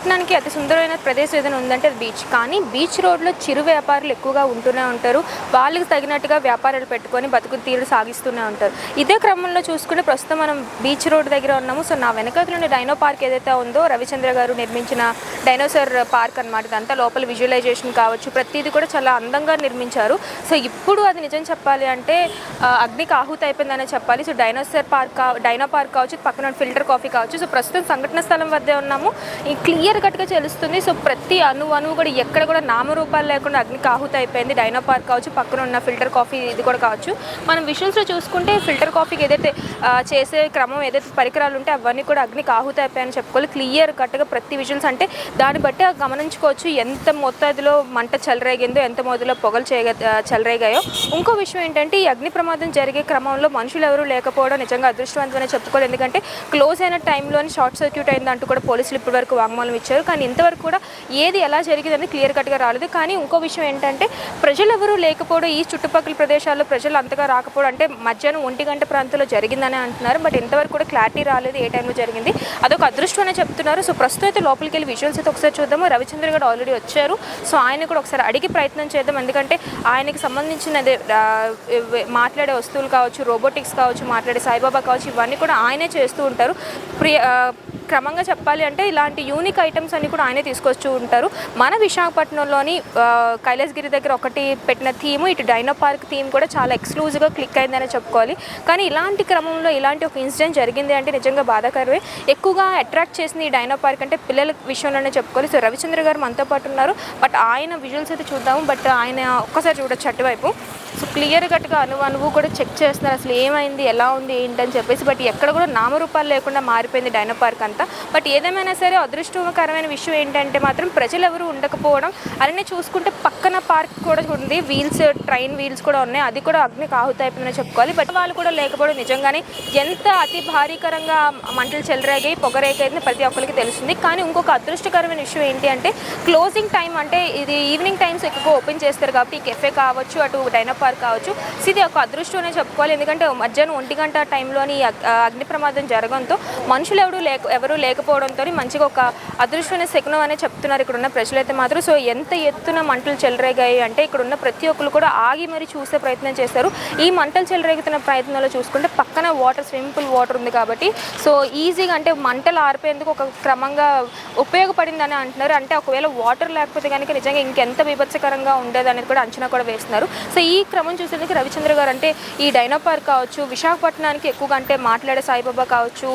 విశాఖపట్నానికి అతి సుందరమైన ప్రదేశం ఏదైనా ఉందంటే అది బీచ్ కానీ బీచ్ రోడ్లో చిరు వ్యాపారులు ఎక్కువగా ఉంటూనే ఉంటారు. వాళ్ళకి తగినట్టుగా వ్యాపారాలు పెట్టుకొని బతుకు తీరు సాగిస్తూనే ఉంటారు. ఇదే క్రమంలో చూసుకుంటే ప్రస్తుతం మనం బీచ్ రోడ్ దగ్గర ఉన్నాము. సో నా వెనకలోని డైనో పార్క్ ఏదైతే ఉందో రవిచంద్ర గారు నిర్మించిన డైనోసార్ పార్క్ అనమాట ఇదంతా లోపల విజువలైజేషన్ కావచ్చు. ప్రతిదీ కూడా చాలా అందంగా నిర్మించారు. సో ఇప్పుడు అది నిజం చెప్పాలి అంటే అగ్నికి ఆహుతి అయిపోయిందనే చెప్పాలి. So dinosaur park dino park కావచ్చు పక్కన ఫిల్టర్ కాఫీ కావచ్చు. సో ప్రస్తుతం సంఘటన స్థలం వద్దే ఉన్నాము. ఈ క్లియర్ కట్గా తెలుస్తుంది సో ప్రతి అణు అణువు కూడా ఎక్కడ కూడా నామరూపాలు లేకుండా అగ్నికి ఆహుతి అయిపోయింది. డైనో పార్క్ కావచ్చు పక్కన ఉన్న ఫిల్టర్ కాఫీ ఇది కూడా కావచ్చు. మనం విజువల్స్లో చూసుకుంటే ఫిల్టర్ కాఫీకి ఏదైతే చేసే క్రమం ఏదైతే పరికరాలు ఉంటే అవన్నీ కూడా అగ్నికి ఆహుతి అయిపోయాయని చెప్పుకోవాలి. క్లియర్ కట్గా ప్రతి విజువల్స్ అంటే దాన్ని బట్టి గమనించుకోవచ్చు. ఎంత మొత్తాదిలో మంట చెలరేగిందో ఎంత మొదలో పొగలు చేయగ చెలరేగాయో. ఇంకో విషయం ఏంటంటే ఈ అగ్ని ప్రమాదం జరిగే క్రమంలో మనుషులు ఎవరూ లేకపోవడం నిజంగా అదృష్టవంతమనే చెప్పుకోవాలి. ఎందుకంటే క్లోజ్ అయిన టైంలోని షార్ట్ సర్క్యూట్ అయిందంటూ కూడా పోలీసులు ఇప్పటి వరకు వాంగ్మూలం ఇచ్చారు. కానీ ఇంతవరకు కూడా ఏది ఎలా జరిగిందని క్లియర్ కట్గా రాలేదు. కానీ ఇంకో విషయం ఏంటంటే ప్రజలు ఎవరూ లేకపోవడం ఈ చుట్టుపక్కల ప్రదేశాల్లో ప్రజలు అంతగా రాకపోవడం అంటే మధ్యాహ్నం ఒంటి గంట ప్రాంతంలో జరిగిందని అంటున్నారు. బట్ ఇంతవరకు కూడా క్లారిటీ రాలేదు ఏ టైంలో జరిగింది. అదొక అదృష్టం అని చెప్తున్నారు. సో ప్రస్తుతం అయితే లోపలికి వెళ్ళి విజువల్స్ అయితే ఒకసారి చూద్దాము. రవిచంద్ర గారు ఆల్రెడీ వచ్చారు. సో ఆయన కూడా ఒకసారి అడిగి ప్రయత్నం చేద్దాం. ఎందుకంటే ఆయనకి సంబంధించిన మాట్లాడే వస్తువులు కావచ్చు రోబోటిక్స్ కావచ్చు మాట్లాడే సాయిబాబా కావచ్చు ఇవన్నీ కూడా ఆయనే చేస్తూ ఉంటారు. ప్రియ క్రమంగా చెప్పాలి అంటే ఇలాంటి యూనిక్ ఐటమ్స్ అన్ని కూడా ఆయనే తీసుకొస్తూ ఉంటారు. మన విశాఖపట్నంలోని కైలాసగిరి దగ్గర ఒకటి పెట్టిన థీమ్ ఇటు డైనో పార్క్ థీమ్ కూడా చాలా ఎక్స్క్లూజివ్గా క్లిక్ అయిందని చెప్పుకోవాలి. కానీ ఇలాంటి క్రమంలో ఇలాంటి ఒక ఇన్సిడెంట్ జరిగింది అంటే నిజంగా బాధాకరమే. ఎక్కువగా అట్రాక్ట్ చేసింది ఈ డైనో పార్క్ అంటే పిల్లల విషయంలోనే చెప్పుకోవాలి. సో రవిచంద్ర గారు మనతో పాటు ఉన్నారు. బట్ ఆయన విజువల్స్ అయితే చూద్దాము. బట్ ఆయన ఒక్కసారి చూడొచ్చు అటువైపు. సో క్లియర్ కట్గా అనువు అనువు కూడా చెక్ చేస్తున్నారు. అసలు ఏమైంది? ఎలా ఉంది? ఏంటని చెప్పేసి. బట్ ఎక్కడ కూడా నామరూపాలు లేకుండా మారిపోయింది డైనో పార్క్ అంతా. బట్ ఏదేమైనా సరే అదృష్టకరమైన విషయం ఏంటంటే మాత్రం ప్రజలు ఎవరు ఉండకపోవడం అలానే చూసుకుంటే పక్కన పార్క్ కూడా ఉంది. వీల్స్ ట్రైన్ వీల్స్ కూడా ఉన్నాయి. అది కూడా అగ్నికి ఆహుతి అయిపోయిందని చెప్పుకోవాలి. బట్ వాళ్ళు కూడా లేకపోవడం నిజంగానే ఎంత అతి భారీకరంగా మంటలు చెలరేగాయి పొగరేగైంది ప్రతి ఒక్కరికి తెలుస్తుంది. కానీ ఇంకొక అదృష్టకరమైన విషయం ఏంటి అంటే క్లోజింగ్ టైం అంటే ఇది ఈవినింగ్ టైమ్స్ ఎక్కువ ఓపెన్ చేస్తారు కాబట్టి ఈ కెఫే కావచ్చు అటు డైనో పార్క్ కావచ్చు. ఇది ఒక అదృష్టం అనే చెప్పుకోవాలి. ఎందుకంటే మధ్యాహ్నం ఒంటి గంట టైంలోని అగ్ని ప్రమాదం జరగడంతో మనుషులు ఎవరు లేక ఎవరు లేకపోవడంతో మంచిగా ఒక అదృష్టమైన శకునం అనే చెప్తున్నారు ఇక్కడ ఉన్న ప్రజలైతే మాత్రం. సో ఎంత ఎత్తున మంటలు చెలరేగాయి అంటే ఇక్కడ ఉన్న ప్రతి ఒక్కరు కూడా ఆగి మరి చూసే ప్రయత్నం చేస్తారు ఈ మంటలు చెలరేగుతున్న ప్రయత్నంలో చూసుకుంటే పక్కన వాటర్ స్విమ్మింగ్ పూల్ వాటర్ ఉంది కాబట్టి. సో ఈజీగా అంటే మంటలు ఆరిపోయేందుకు ఒక క్రమంగా ఉపయోగపడిందని అంటున్నారు. అంటే ఒకవేళ వాటర్ లేకపోతే కనుక నిజంగా ఇంకెంత విభత్సకరంగా ఉండేది అనేది కూడా అంచనా కూడా వేస్తున్నారు. సో ఈ క్రమం చూసేందుకు రవిచంద్ర గారు అంటే ఈ డైనో పార్క్ కావచ్చు విశాఖపట్నానికి ఎక్కువగా అంటే మాట్లాడే సాయిబాబా కావచ్చు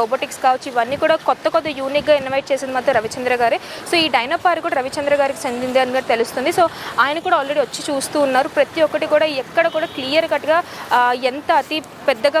రోబోటిక్స్ కావచ్చు ఇవన్నీ కూడా కొత్త కొత్త యూనిక్గా ఇన్వైట్ చేసింది మాత్రం రవిచంద్ర గారే. సో ఈ డైనో పార్క్ కూడా రవిచంద్ర గారికి చెందింది అని కూడా తెలుస్తుంది. సో ఆయన కూడా ఆల్రెడీ వచ్చి చూస్తూ ఉన్నారు. ప్రతి ఒక్కటి కూడా ఎక్కడ కూడా క్లియర్ కట్గా ఎంత అతి పెద్దగా